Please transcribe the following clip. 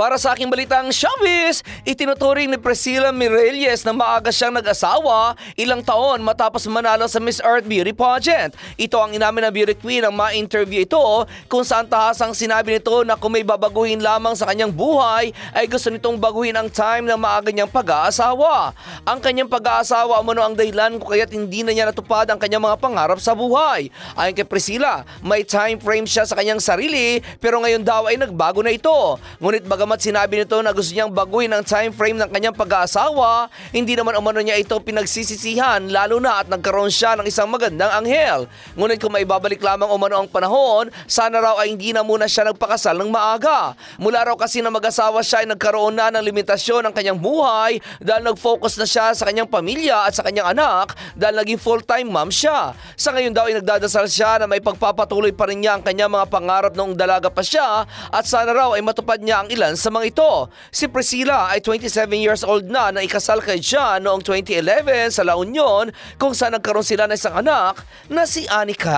Para sa aking balitang showbiz, itinuturing ni Priscilla Mireles na maaga siyang nag-asawa ilang taon matapos manalo sa Miss Earth Beauty Pageant. Ito ang inamin ng beauty queen ang ma-interview ito kung saan tahasang sinabi nito na kung may babaguhin lamang sa kanyang buhay ay gusto nitong baguhin ang time ng maaga niyang pag-aasawa. Ang kanyang pag-aasawa umano ang dahilan kung kaya't hindi na niya natupad ang kanyang mga pangarap sa buhay. Ayon kay Priscilla, may time frame siya sa kanyang sarili pero ngayon daw ay nagbago na ito. Ngunit bagamat sinabi nito na gusto niyang baguhin ang time frame ng kanyang pag-aasawa, hindi naman umano niya ito pinagsisisihan lalo na at nagkaroon siya ng isang magandang anghel. Ngunit kung may babalik lamang umano ang panahon, sana raw ay hindi na muna siya nagpakasal ng maaga. Mula raw kasi na mag-asawa siya ay nagkaroon na ng limitasyon ng kanyang buhay dahil nag-focus na siya sa kanyang pamilya at sa kanyang anak dahil naging full-time mom siya. Sa ngayon daw ay nagdadasal siya na may pagpapatuloy pa rin niya ang kanyang mga pangarap noong dalaga pa siya at sana raw ay matupad niya ang ilan sa mga ito. Si Priscilla ay 27 years old na na ikasal kay John noong 2011 sa La Union kung saan nagkaroon sila ng isang anak na si Anika.